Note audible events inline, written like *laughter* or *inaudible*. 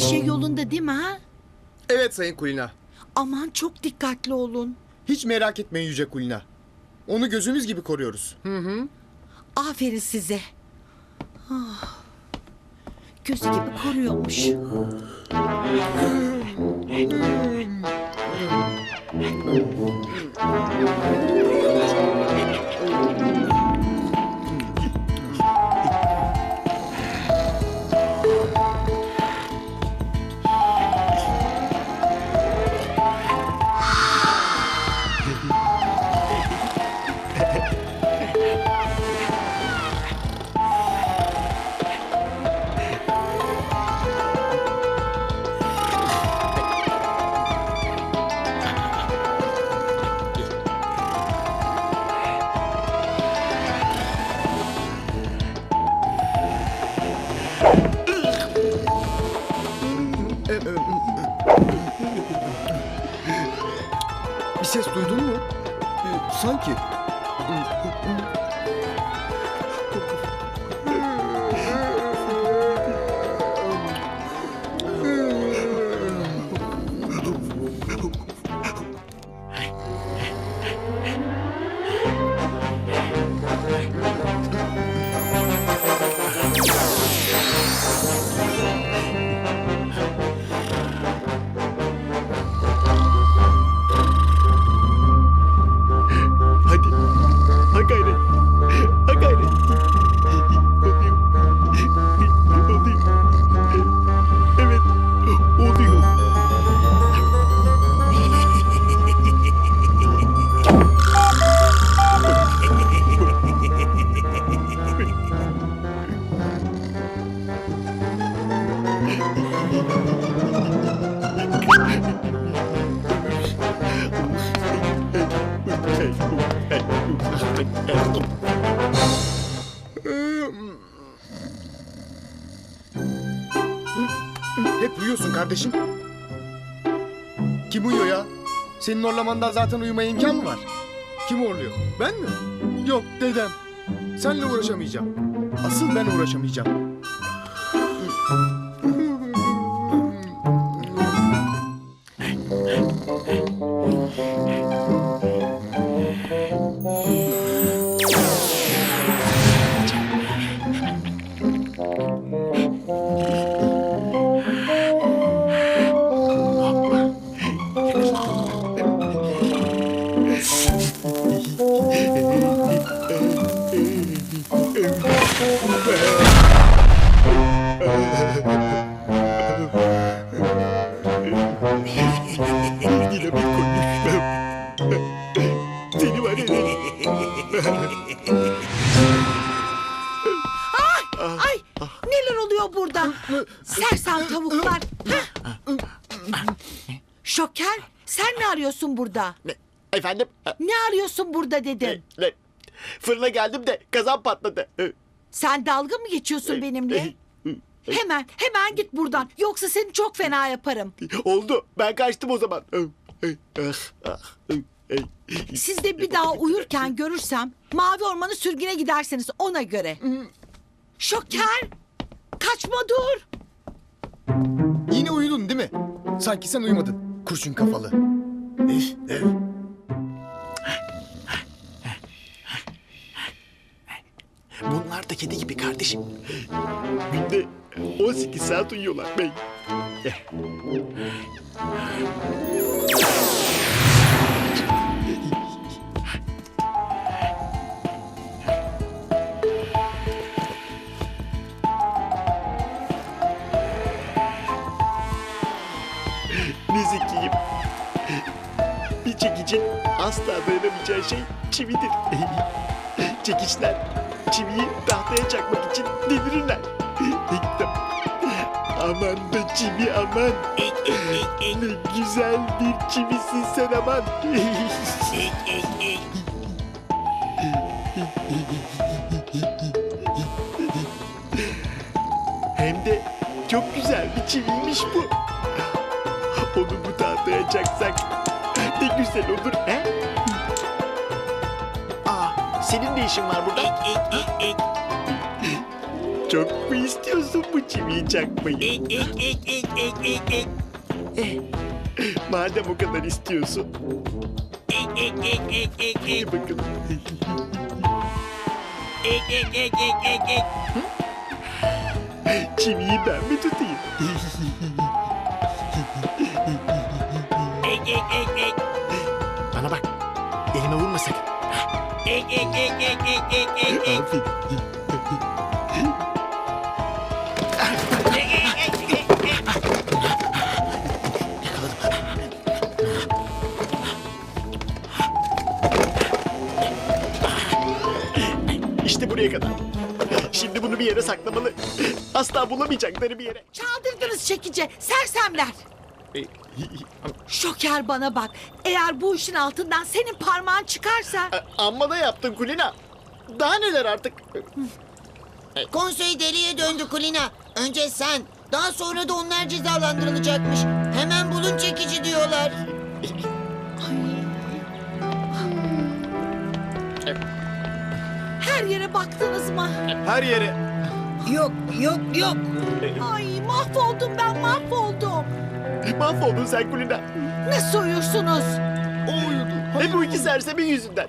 şey yolunda değil mi ha? Evet Sayın Kulina. Aman çok dikkatli olun. Hiç merak etmeyin Yüce Kulina. Onu gözümüz gibi koruyoruz. Aferin size. Ah. Gözü gibi koruyormuş. Bir ses duydun mu? Sanki. Hep uyuyorsun kardeşim. Kim uyuyor ya? Senin orlamandan zaten uyumaya imkan mı var? Kim horluyor? Ben mi? Yok dedem. Senle uğraşamayacağım. Asıl ben uğraşamayacağım. Konuşmam. Seni var ya. Ay neler oluyor burada? Sersem tavuklar. Şoker sen ne arıyorsun burada? Ne? Efendim? Ne arıyorsun burada dedim. Ne? Ne? Fırına geldim de kazan patladı. Sen dalga mı geçiyorsun benimle? Hemen hemen git buradan. Yoksa seni çok fena yaparım. Oldu. Ben kaçtım o zaman. Siz de bir daha uyurken görürsem mavi ormanı sürgüne giderseniz ona göre. Şoker! Kaçma dur! Yine uyudun değil mi? Sanki sen uyumadın. Kurşun kafalı. Eh, eh. Bunlar da kedi gibi kardeşim. Günde 18 saat uyuyorlar bey. Ne. Bir çekicin asla dayanamayacağı şey çividir. Çekiçler çiviyi tahtaya çakmak için devirirler. Aman da çivi aman. ne güzel bir çivisin sen aman. Hem de çok güzel bir çiviymiş bu. Onu bu tahtaya çaksak ne güzel olur he? Aa, senin ne işin var burada? Çok mu istiyorsun bu çiviyi çakmayı? İk ik ik ik ik ik ik. Madem o kadar istiyorsun. İk ik ik ik ik ik. İyi bakalım. İk ik ik ik ik ik. Çiviyi ben mi tutayım? İk ik ik ik. Bana bak. Elime vurma sakın. İk ik ik ik ik ik ik ik. Aferin. Buraya kadar. Şimdi bunu bir yere saklamalı. Asla bulamayacakları bir yere. Çaldırdınız çekici sersemler. Şoker bana bak. Eğer bu işin altından senin parmağın çıkarsa... A- Amma da yaptın Kulina. Daha neler artık? Konsey deliye döndü Kulina. Önce sen, daha sonra da onlar cezalandırılacakmış. Hemen bulun çekici diyorlar. Her yere baktınız mı? Her yere. Yok, yok, yok. Ay mahvoldum ben mahvoldum. *laughs* Mahvoldun sen Kulina. Ne soyuyorsunuz? O uyudu. Hep bu iki sersemin yüzünden.